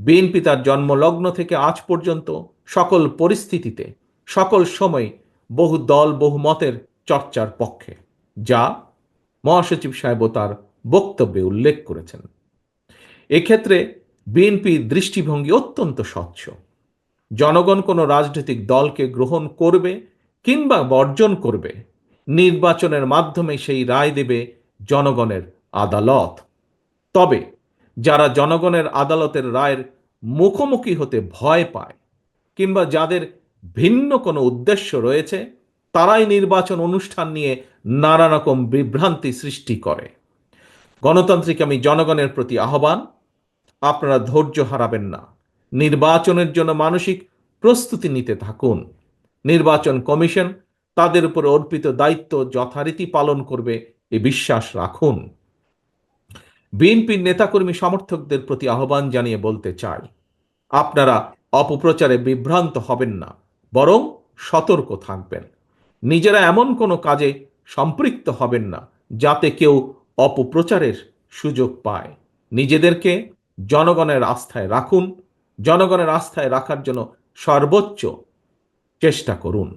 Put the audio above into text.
BNP তার জন্মলগ্ন থেকে আজ পর্যন্ত সকল পরিস্থিতিতে, সকল সময় বহু দল, বহু মতের চর্চার পক্ষে, যা মহাসচিব সাহেবও তার বক্তব্যে উল্লেখ করেছেন। এক্ষেত্রে বিএনপি দৃষ্টিভঙ্গি অত্যন্ত স্বচ্ছ। জনগণ কোনো রাজনৈতিক দলকে গ্রহণ করবে কিংবা বর্জন করবে, নির্বাচনের মাধ্যমে সেই রায় দেবে জনগণের আদালত। তবে যারা জনগণের আদালতের রায়ের মুখোমুখি হতে ভয় পায় কিংবা যাদের ভিন্ন কোনো উদ্দেশ্য রয়েছে, তারাই নির্বাচন অনুষ্ঠান নিয়ে নানা রকম বিভ্রান্তি সৃষ্টি করে। গণতান্ত্রিক আমি জনগণের প্রতি আহ্বান, আপনারা ধৈর্য হারাবেন না। নির্বাচনের জন্য মানসিক প্রস্তুতি নিতে থাকুন। নির্বাচন কমিশন তাদের উপর অর্পিত দায়িত্ব যথারীতি পালন করবে, এ বিশ্বাস রাখুন। বিএনপির নেতাকর্মী সমর্থকদের প্রতি আহ্বান জানিয়ে বলতে চাই, আপনারা অপপ্রচারে বিভ্রান্ত হবেন না, বরং সতর্ক থাকবেন। নিজেরা এমন কোনো কাজে সম্পৃক্ত হবেন না, যাতে কেউ অপপ্রচারের সুযোগ পায়। নিজেদেরকে জনগণের আস্থায় রাখুন, জনগণের আস্থায় রাখার জন্য সর্বোচ্চ চেষ্টা করুন।